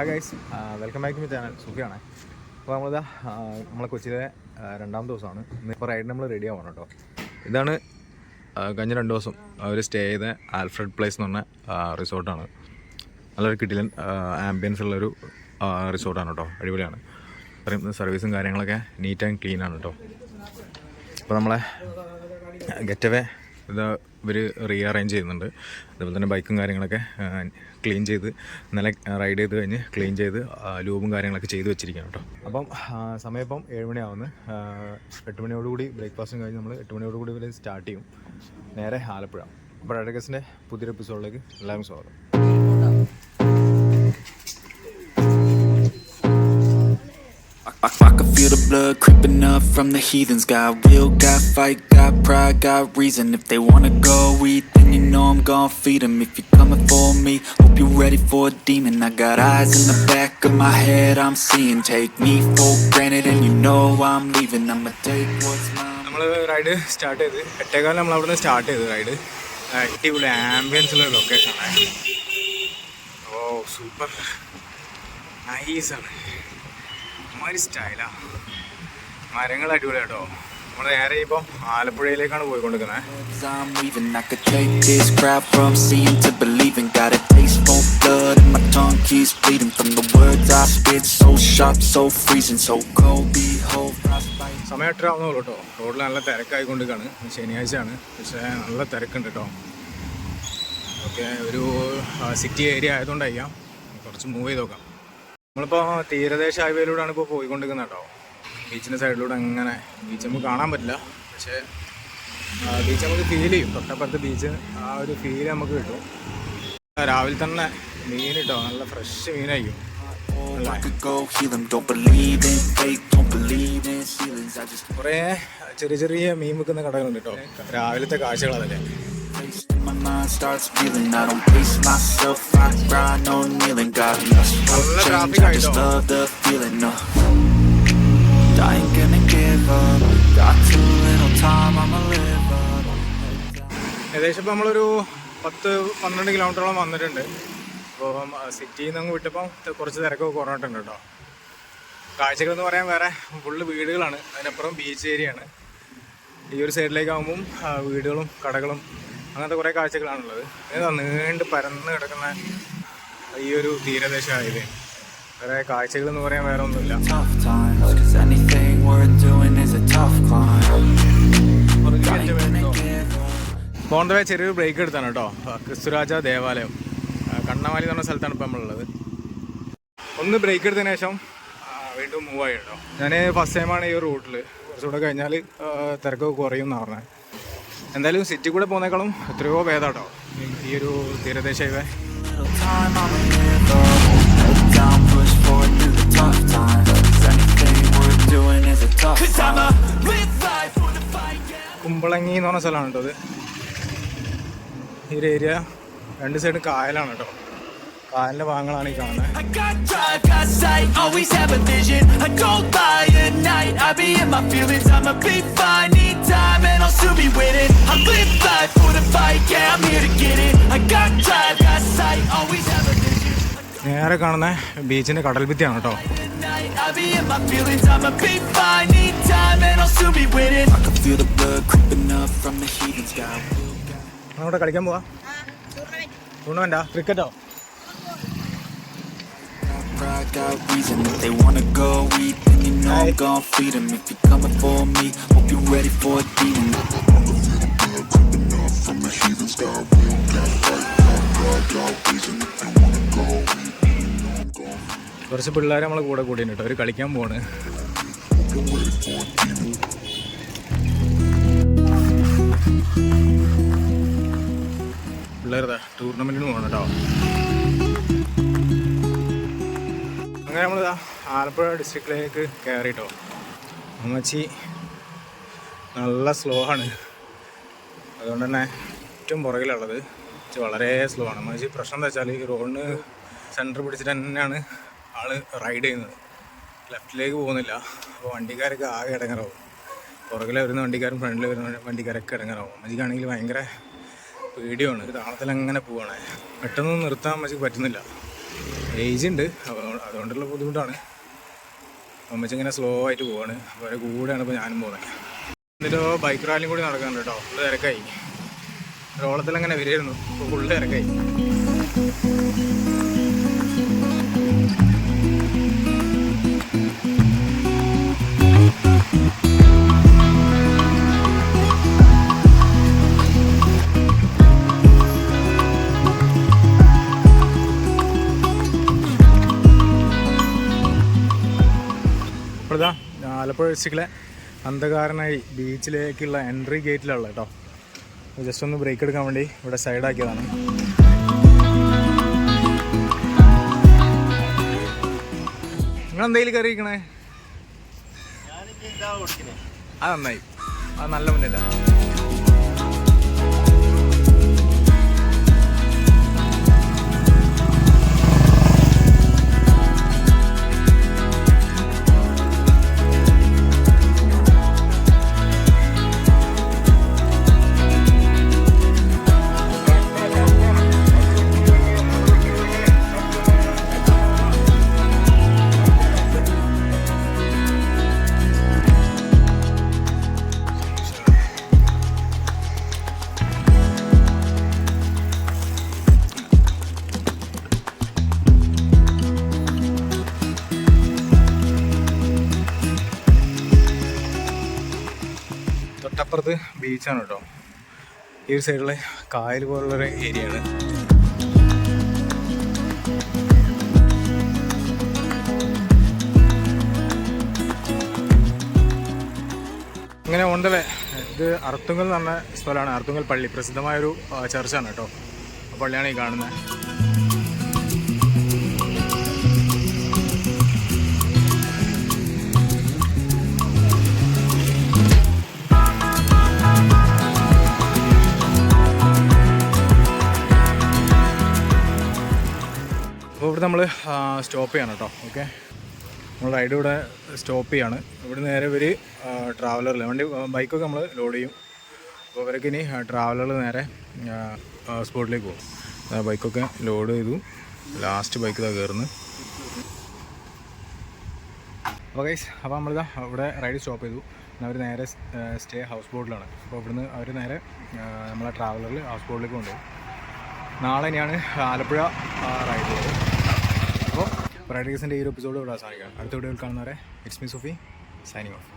Hi guys welcome back to channel സുഖിയാണ്. അപ്പോൾ നമ്മളിതാ നമ്മളെ കൊച്ചിയിലെ രണ്ടാം ദിവസമാണ്. ഇപ്പോൾ റൈഡ് നമ്മൾ റെഡി ആവണം കേട്ടോ. ഇതാണ് കഴിഞ്ഞ രണ്ട് ദിവസം അവർ സ്റ്റേ ചെയ്ത ആൽഫ്രഡ് പ്ലേസ് എന്ന് പറഞ്ഞ റിസോർട്ടാണ് നല്ലൊരു കിട്ടിലൻ ആംബിയൻസ് ഉള്ളൊരു റിസോർട്ടാണ് കേട്ടോ. അടിപൊളിയാണ്. അത്രയും സർവീസും കാര്യങ്ങളൊക്കെ നീറ്റ് ആൻഡ് ക്ലീൻ ആണ് കേട്ടോ. അപ്പോൾ നമ്മളെ ഗെറ്റവേ ഇത് ഇവർ റീ അറേഞ്ച് ചെയ്യുന്നുണ്ട്. അതുപോലെ തന്നെ ബൈക്കും കാര്യങ്ങളൊക്കെ ക്ലീൻ ചെയ്ത് നല്ല റൈഡ് ചെയ്ത് കഴിഞ്ഞ് ക്ലീൻ ചെയ്ത് ലൂബും കാര്യങ്ങളൊക്കെ ചെയ്ത് വെച്ചിരിക്കുകയാണ് കേട്ടോ. അപ്പം സമയം ഇപ്പം ഏഴ് മണിയാവുന്നു. എട്ട് മണിയോടുകൂടി ബ്രേക്ക്ഫാസ്റ്റും കഴിഞ്ഞ് നമ്മൾ എട്ട് മണിയോടുകൂടി ഇവർ സ്റ്റാർട്ട് ചെയ്യും. നേരെ ആലപ്പുഴ. അപ്പോൾ അഡഗസിന്റെ പുതിയൊരു എപ്പിസോഡിലേക്ക് എല്ലാവരും സ്വാഗതം. I, I can feel the blood creeping up from the heathens. Got will, got fight, got pride, got reason. If they wanna go eat, then you know I'm gon' feed 'em. If you're coming for me, hope you're ready for a demon. I got eyes in the back of my head, I'm seeing. Take me for granted, and you know I'm leaving. I'ma take what's mine. നമ്മൾ ride start ചെയ്ത് എട്ടേക്കാലം നമ്മൾ അവിടെ നിന്ന് start ചെയ്ത് ride അടിപൊളി ambience ഉള്ള ലൊക്കേഷനാണ് ഓ super നൈസാണ് ഒരു സ്റ്റൈലാ. മരങ്ങൾ അടിപൊളിയാട്ടോ. നമ്മൾ നേരെ ഇപ്പം ആലപ്പുഴയിലേക്കാണ് പോയിക്കൊണ്ടിരിക്കുന്നത് സമയം എട്ടര ആവുന്നുള്ളൂ കേട്ടോ റോഡിൽ നല്ല തിരക്കായി തിരക്കായിക്കൊണ്ടിരിക്കുകയാണ് ശനിയാഴ്ചയാണ്. പക്ഷേ നല്ല തിരക്കുണ്ട് കേട്ടോ ഓക്കെ ഒരു സിറ്റി ഏരിയ ആയതുകൊണ്ടായിരിക്കാം. കുറച്ച് മൂവ് ചെയ്ത് നോക്കാം. നമ്മളിപ്പോൾ തീരദേശ ഹൈവേയിലൂടെയാണ് ഇപ്പോൾ പോയിക്കൊണ്ടിരിക്കുന്നത് കേട്ടോ. ബീച്ചിന്റെ സൈഡിലൂടെ അങ്ങനെ ബീച്ച് നമുക്ക് കാണാൻ പറ്റില്ല. പക്ഷേ ബീച്ച് നമുക്ക് ഫീൽ ചെയ്യും. തൊട്ടപ്പുറത്ത് ബീച്ച് ആ ഒരു ഫീൽ നമുക്ക് കിട്ടും. രാവിലെ തന്നെ മീൻ കിട്ടോ നല്ല ഫ്രഷ് മീനായിരിക്കും. കുറേ ചെറിയ ചെറിയ മീൻ വിൽക്കുന്ന കടകളുണ്ട് കേട്ടോ. രാവിലത്തെ കാഴ്ചകൾ അതല്ലേ? Taste in my mind starts feeling. I don't pace myself, I grind on kneeling. Got lust for നല്ല change, I just ആയിട്ടോ. love the feeling. No. I ain't gonna give up. Got too little time, I'ma live up. ഏകദേശം ഇപ്പോൾ നമ്മളൊരു പത്ത് പന്ത്രണ്ട് കിലോമീറ്ററോളം വന്നിട്ടുണ്ട് അപ്പോൾ സിറ്റിയിൽ നിന്ന് അങ്ങ് വിട്ടപ്പം കുറച്ച് തിരക്കൊക്കെ കുറഞ്ഞിട്ടുണ്ട് കേട്ടോ കാഴ്ചകൾ എന്ന് പറയാൻ വേറെ ഫുള്ള് വീടുകളാണ് അതിനപ്പുറം ബീച്ച് ഏരിയ ആണ് ഈ ഒരു സൈഡിലേക്കാകുമ്പം ആ, വീടുകളും കടകളും അങ്ങനത്തെ കുറേ കാഴ്ചകളാണുള്ളത്. ഏതാ നീണ്ട് പരന്ന് കിടക്കുന്ന ഈ ഒരു തീരദേശ ഹൈവേ വേറെ കാഴ്ചകൾ എന്ന് പറയാൻ വേറെ ഒന്നുമില്ല. പോണ്ട വേ ചെറിയൊരു ബ്രേക്ക് എടുത്താണ് കേട്ടോ. ക്രിസ്തുരാജ ദേവാലയം. കണ്ണമാലി എന്ന് പറഞ്ഞ സ്ഥലത്താണ് ഇപ്പം നമ്മളുള്ളത്. ഒന്ന് ബ്രേക്ക് എടുത്തതിന് ശേഷം വീണ്ടും മൂവ് ആയി കേട്ടോ. ഞാൻ ഫസ്റ്റ് ടൈമാണ് ഈ റൂട്ടിൽ കുറച്ചുകൂടെ കഴിഞ്ഞാൽ തിരക്കൊക്കെ കുറയും എന്നാണ് പറഞ്ഞത് എന്തായാലും സിറ്റി കൂടെ പോകുന്നേക്കാളും എത്രയോ ഭേദാട്ടോ. ഈ ഒരു തീരദേശ കുമ്പളങ്ങി എന്ന് പറഞ്ഞ സ്ഥലമാണ് കേട്ടോ അത്. ഈ ഒരു ഏരിയ രണ്ട് സൈഡ് കായലാണ് കേട്ടോ. കായലിന്റെ ഭാഗങ്ങളാണ് ഈ കാണുന്നത് Time, and I'll soon be winning. I live life for the fight, yeah, I'm here to get it. I got drive, got sight, always have a vision. നേരെ കാണുന്ന ബീച്ചിന്റെ കടൽ ഭിത്തിയാണ് കേട്ടോ അവിടെ കളിക്കാൻ പോവാ ടൂർണമെന്റാ ക്രിക്കറ്റോ got reason. They wanna go eat, know I'm gon' feed him. If you're coming for me, hope you're ready for a demon. കുറച്ച് പിള്ളേരെ നമ്മളെ കൂടെ കൂടിയുണ്ട് കേട്ടോ. അവർ കളിക്കാൻ പോണ് പിള്ളേരതാ ടൂർണമെന്റിന് പോകണം കേട്ടോ. അങ്ങനെ നമ്മൾ ആലപ്പുഴ ഡിസ്ട്രിക്റ്റിലേക്ക് കയറിട്ടോ. അമ്മച്ചി നല്ല സ്ലോ ആണ് അതുകൊണ്ട് തന്നെ ഏറ്റവും പുറകിലുള്ളത്. വളരെ സ്ലോ ആണ് അമ്മച്ചി പ്രശ്നം എന്താ വെച്ചാൽ ഈ റോഡിന് സെന്റർ പിടിച്ചിട്ട് തന്നെയാണ് ആൾ റൈഡ് ചെയ്യുന്നത്. ലെഫ്റ്റിലേക്ക് പോകുന്നില്ല. അപ്പോൾ വണ്ടിക്കാരൊക്കെ ആകെ ഇടങ്ങറാവും. പുറകിലെ വരുന്ന വണ്ടിക്കാരും ഫ്രണ്ടിൽ വരുന്ന വണ്ടിക്കാരൊക്കെ ഇടങ്ങറാവും. അമ്മച്ചിക്കാണെങ്കിൽ ഭയങ്കര പേടിയാണ്. താളത്തിൽ അങ്ങനെ പോവാണ്. പെട്ടെന്ന് നിർത്താൻ അമ്മച്ചിക്ക് പറ്റുന്നില്ല. ഏജ് ഉണ്ട്. അതുകൊണ്ടുള്ള ബുദ്ധിമുട്ടാണ്. അമ്മച്ചി ഇങ്ങനെ സ്ലോ ആയിട്ട് പോവാണ്. അവരെ കൂടെയാണ് ഇപ്പോൾ ഞാനും പോകുന്നത് എന്നിട്ട് ബൈക്ക് റാലിയും കൂടി നടക്കുന്നുണ്ട് കേട്ടോ. ഫുള്ള് തിരക്കായി. ഓളത്തിൽ അങ്ങനെ വരികയായിരുന്നു. ഇപ്പോൾ ഫുള്ള് തിരക്കായി. ആലപ്പുഴ ഡിസ്ട്രിക്റ്റിലെ അന്ധകാരനായി ബീച്ചിലേക്കുള്ള എൻട്രി ഗേറ്റിലുള്ള കേട്ടോ ജസ്റ്റ് ഒന്ന് ബ്രേക്ക് എടുക്കാൻ വേണ്ടി ഇവിടെ സൈഡാക്കിയതാണ് നിങ്ങൾ എന്തെങ്കിലും കയറിയിരിക്കണേ അത് നന്നായി. അത് നല്ല മുന്നേറ്റാ. തൊട്ടപ്പുറത്ത് ബീച്ചാണ് കേട്ടോ. ഈ ഒരു സൈഡിലെ കായൽ പോലുള്ളൊരു ഏരിയ ആണ് ഇങ്ങനെ ഉണ്ടല്ലേ? ഇത് അർത്തുങ്കൽ എന്ന് പറഞ്ഞ സ്ഥലമാണ്. അർത്തുങ്കൽ പള്ളി. പ്രസിദ്ധമായൊരു ചർച്ചാണ് കേട്ടോ. പള്ളിയാണ് ഈ കാണുന്നത് ഇവിടെ നമ്മൾ സ്റ്റോപ്പ് ചെയ്യണം കേട്ടോ ഓക്കെ നമ്മൾ റൈഡ് ഇവിടെ സ്റ്റോപ്പ് ചെയ്യാണ്. ഇവിടെ നേരെ ഇവർ ട്രാവലറിൽ വണ്ടി ബൈക്കൊക്കെ നമ്മൾ ലോഡ് ചെയ്യും. അപ്പോൾ ഇവരൊക്കെ ഇനി ട്രാവലറിൽ നേരെ സ്പോട്ടിലേക്ക് പോകും. ബൈക്കൊക്കെ ലോഡ് ചെയ്തു. ലാസ്റ്റ് ബൈക്ക് ഇതാ കയറുന്നു ഗൈസ് അപ്പോൾ നമ്മളിതാ ഇവിടെ റൈഡ് സ്റ്റോപ്പ് ചെയ്തു. അവർ നേരെ സ്റ്റേ ഹൗസ് ബോട്ടിലാണ് അപ്പോൾ ഇവിടുന്ന് അവർ നേരെ നമ്മളെ ട്രാവലറിൽ ഹൗസ് ബോട്ടിലേക്ക് കൊണ്ടുപോകും. നാളെ ഇനിയാണ് ആലപ്പുഴ റൈഡ് ഉള്ളത് അപ്പോൾ ഈ ഒരു എപ്പിസോഡ് ഇവിടെ അവസാനിക്കാം. അടുത്ത വീഡിയോയിൽ കാണുന്നവരെ it's me Sufi signing off